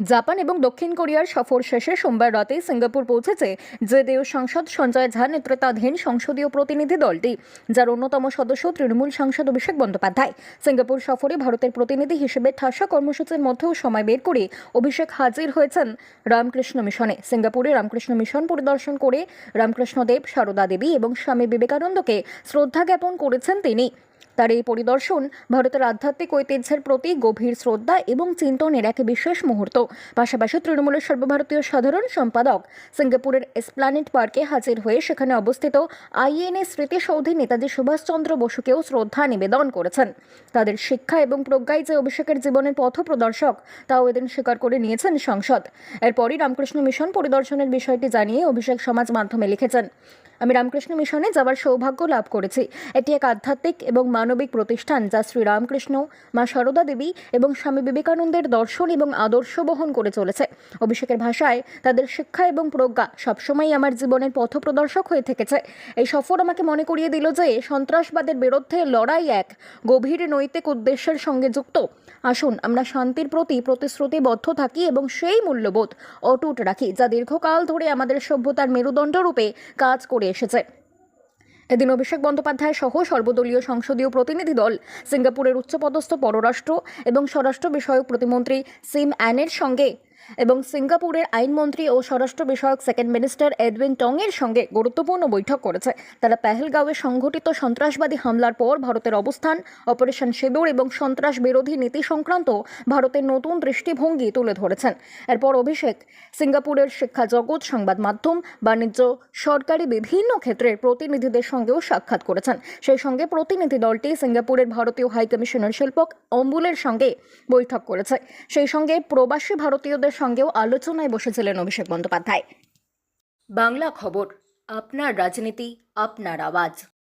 Japan এবং দক্ষিণ কোরিয়ার সফর শেষে সোমবার রাতে সিঙ্গাপুর পৌঁছেছে জেডিইউ সাংসদ সঞ্জয় ঝা নেতৃত্বাধীন সংসদীয় প্রতিনিধি দলটি, যার অন্যতম সদস্য তৃণমূল সাংসদ অভিষেক বন্দ্যোপাধ্যায়। সিঙ্গাপুর সফরে ভারতের প্রতিনিধি হিসেবে ঠাসা কর্মসূচির মধ্যেও সময় বের করে অভিষেক হাজির হয়েছেন রামকৃষ্ণ মিশনে। সিঙ্গাপুরে রামকৃষ্ণ মিশন পরিদর্শন করে রামকৃষ্ণ দেব সারদা দেবী এবং স্বামী বিবেকানন্দকে শ্রদ্ধা জ্ঞাপন করেছেন তিনি। তার এই পরিদর্শন ভারতের আধ্যাত্মিক ঐতিহ্যের প্রতি গভীর শ্রদ্ধা এবং চিন্তনের এক বিশেষ মুহূর্ত। পাশাপাশি তৃণমূলের সর্বভারতীয় সাধারণ সম্পাদক সিঙ্গাপুরের এসপ্লানেট পার্কে হাজির হয়ে সেখানে অবস্থিত আইএনএ স্মৃতিসৌধে নেতাজি সুভাষচন্দ্র বসুকেও শ্রদ্ধা নিবেদন করেছেন। তাদের শিক্ষা এবং প্রজ্ঞায় যে অভিষেকের জীবনের পথ প্রদর্শক, তাও এদিন স্বীকার করে নিয়েছেন সংসদ। এরপরই রামকৃষ্ণ মিশন পরিদর্শনের বিষয়টি জানিয়ে অভিষেক সমাজ মাধ্যমে লিখেছেন। আমি রামকৃষ্ণ মিশনে যাওয়ার সৌভাগ্য লাভ করেছি। এটি এক আধ্যাত্মিক এবং মানবিক প্রতিষ্ঠান যা শ্রী রামকৃষ্ণ, মা সারদা দেবী এবং স্বামী বিবেকানন্দের দর্শন এবং আদর্শ বহন করে চলেছে। অভিষেকের ভাষায় তাদের শিক্ষা এবং প্রজ্ঞা সবসময় আমার জীবনের পথপ্রদর্শক হয়ে থেকেছে। এই সফর আমাকে মনে করিয়ে দিল যে সন্ত্রাসবাদের বিরুদ্ধে লড়াই এক গভীর নৈতিক উদ্দেশ্যের সঙ্গে যুক্ত। আসুন, আমরা শান্তির প্রতি প্রতিশ্রুতিবদ্ধ থাকি এবং সেই মূল্যবোধ অটুট রাখি, যা দীর্ঘকাল ধরে আমাদের সভ্যতার মেরুদণ্ড রূপে কাজ করে এসেছে। এদিন অভিষেক বন্দ্যোপাধ্যায় সহ সর্বদলীয় সংসদীয় প্রতিনিধি দল, সিঙ্গাপুরের উচ্চপদস্থ পররাষ্ট্র এবং স্বরাষ্ট্র বিষয়ক প্রতিমন্ত্রী সিম অ্যানের সঙ্গে এবং সিঙ্গাপুরের আইনমন্ত্রী ও স্বরাষ্ট্র বিষয়ক সেকেন্ড মিনিস্টার এডউইন টং এর সঙ্গে গুরুত্বপূর্ণ বৈঠক করেছে। তারা পেহেলগাঁওয়ে সংঘটিত সন্ত্রাসবাদী হামলার পর ভারতের অবস্থান, অপারেশন সিঁদুর এবং সন্ত্রাস বিরোধী নীতি সংক্রান্ত ভারতের নতুন দৃষ্টিভঙ্গি তুলে ধরেছেন। এরপর অভিষেক, সিঙ্গাপুরের শিক্ষা জগৎ সংবাদ মাধ্যম, বাণিজ্য, সরকারি বিভিন্ন ক্ষেত্রের প্রতিনিধিদের সঙ্গেও সাক্ষাৎ করেছেন। সেই সঙ্গে প্রতিনিধি দলটি সিঙ্গাপুরের ভারতীয় হাইকমিশনার শিল্পক অম্বুলের সঙ্গে বৈঠক করেছে। সেই সঙ্গে প্রবাসী ভারতীয়দের সঙ্গেও আলোচনায় বসেছিলেন অভিষেক বন্দ্যোপাধ্যায়। বাংলা খবর আপনার রাজনীতি আপনার আওয়াজ।